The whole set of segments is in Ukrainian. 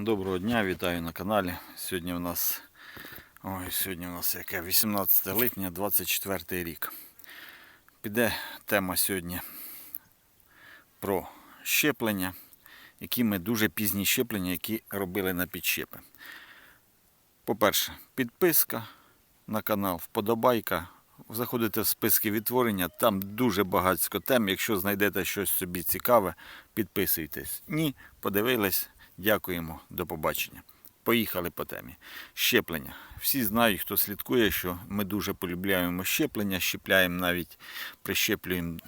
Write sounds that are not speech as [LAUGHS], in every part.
Доброго дня, вітаю на каналі. Сьогодні у нас ой, сьогодні у нас яке 18 липня 24 рік. Піде тема сьогодні про щеплення, які ми дуже пізні щеплення, які робили на підщепи. По-перше, підписка на канал, вподобайка. Заходите в списки відтворення, там дуже багатько тем. Якщо знайдете щось собі цікаве, підписуйтесь. Ні, подивились. Дякуємо, до побачення. Поїхали по темі. Щеплення. Всі знають, хто слідкує, що ми дуже полюбляємо щеплення, щепляємо навіть прищеплюємо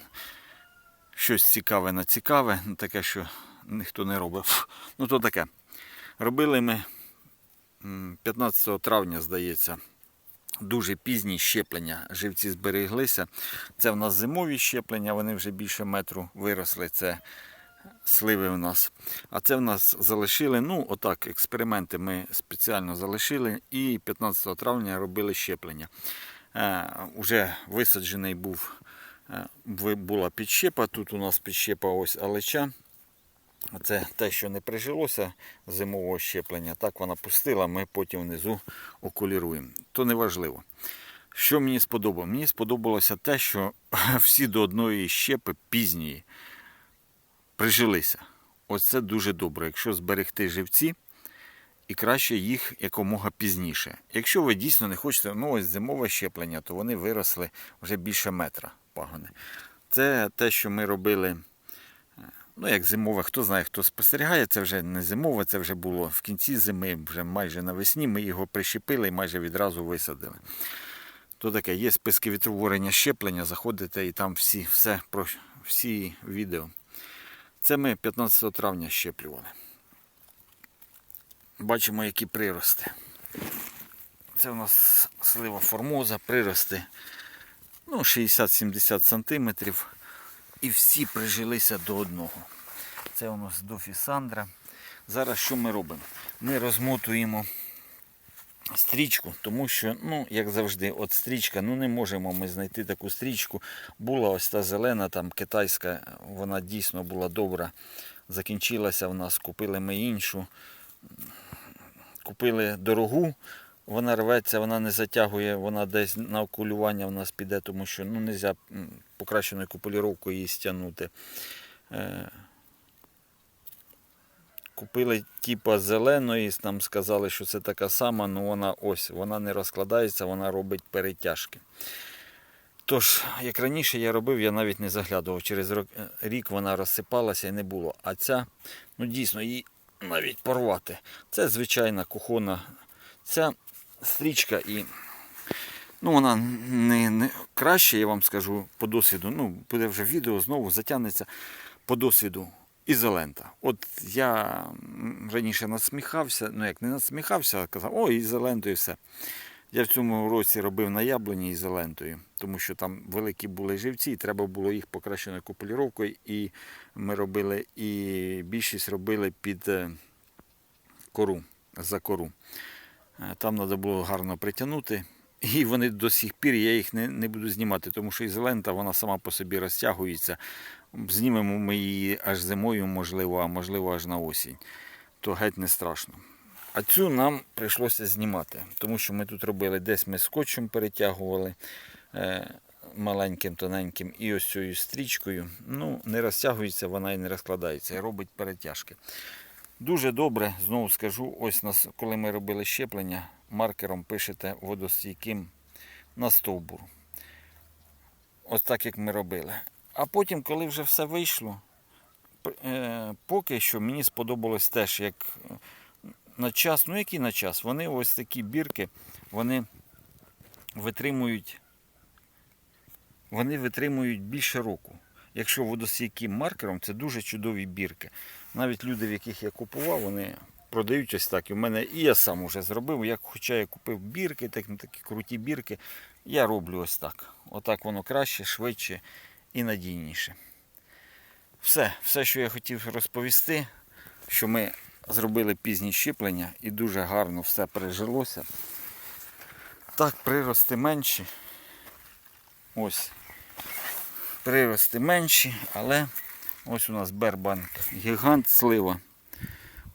щось цікаве на цікаве, ну, таке, що ніхто не робить. Фу, [LAUGHS] Ну то таке. Робили ми 15 травня, здається, дуже пізні щеплення. Живці збереглися. Це в нас зимові щеплення, вони вже більше метру виросли. Це сливи у нас. А це в нас залишили. Ну, отак, експерименти ми спеціально залишили. І 15 травня робили щеплення. Е, уже висаджений був, е, була підщепа. Тут у нас підщепа ось алеча. Це те, що не прижилося зимового щеплення. Так вона пустила, ми потім внизу окуліруємо. То не важливо. Що мені сподобалося? Мені сподобалося те, що [LAUGHS] всі до одної щепи пізньої прижилися. Ось це дуже добре. Якщо зберегти живці, і краще їх якомога пізніше. Якщо ви дійсно не хочете, ну ось зимове щеплення, то вони виросли вже більше метра пагони. Це те, що ми робили. Ну, як зимове, хто знає, хто спостерігає, це вже не зимове, це вже було в кінці зими, вже майже навесні. Ми його прищепили і майже відразу висадили. То таке, є списки відтворення щеплення, заходите і там всі, все про всі відео. Це ми 15 травня щеплювали. Бачимо, які прирости. Це у нас слива формоза, прирости ну, 60-70 сантиметрів. І всі прижилися до одного. Це у нас дофісандра. Зараз що ми робимо? Ми розмотуємо стрічку, тому що, ну, як завжди, от стрічка, ну не можемо ми знайти таку стрічку. Була ось та зелена, там китайська, вона дійсно була добра. Закінчилася в нас, купили ми іншу. Купили дорогу, вона рветься, вона не затягує, вона десь на окулювання в нас піде, тому що ну, не можна покращеною купуліровкою її стягнути. Купили типа зеленої, нам сказали, що це така сама, але вона ось, вона не розкладається, вона робить перетяжки. Тож, як раніше я робив, я навіть не заглядував. Через е, рік вона розсипалася і не було. А ця, ну дійсно, її навіть порвати. Це звичайна кухона. Ця стрічка і ну, вона не, не краще, я вам скажу, по досвіду. Ну, буде вже відео, знову затягнеться по досвіду. Ізолента. От я раніше насміхався, ну як не насміхався, а казав, о, ізолентою все. Я в цьому році робив на яблуні ізолентою, тому що там великі були живці, і треба було їх покращеною купуліровкою. І ми робили, і більшість робили під е, кору, за кору. Е, Там треба було гарно притягнути. І вони до сих пір я їх не, не буду знімати, тому що ізолента вона сама по собі розтягується. Знімемо ми її аж зимою, можливо, а можливо аж на осінь. То геть не страшно. А цю нам прийшлося знімати, тому що ми тут робили, десь ми скотчем перетягували е, маленьким, тоненьким і ось цією стрічкою. Ну, не розтягується, вона і не розкладається, і робить перетяжки. Дуже добре, знову скажу, ось нас, коли ми робили щеплення, маркером пишете водостійким на стовбур. Ось так, як ми робили. А потім, коли вже все вийшло, е, поки що мені сподобалось теж, як е, на час, ну який на час, вони ось такі бірки, вони витримують, вони витримують більше року. Якщо водостійким маркером, це дуже чудові бірки. Навіть люди, в яких я купував, вони продають ось так. І в мене і я сам вже зробив. Як, хоча я купив бірки, так, такі круті бірки, я роблю ось так. Отак воно краще, швидше і надійніше. Все, все, що я хотів розповісти, що ми зробили пізні щеплення і дуже гарно все пережилося. Так, прирости менші. Ось. Прирости менші, але ось у нас Бербанк гігант слива.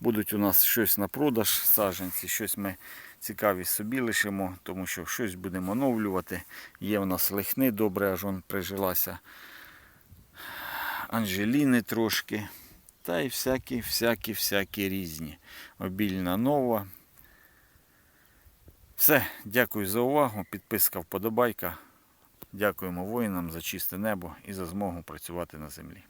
Будуть у нас щось на продаж, саджанці, щось ми цікаві собі лишимо, тому що щось будемо оновлювати. Є в нас лихни добре, аж он прижилася. Анжеліни трошки. Та й всякі, всякі, всякі різні. Обільна нова. Все, дякую за увагу. Підписка, вподобайка. Дякуємо воїнам за чисте небо і за змогу працювати на землі.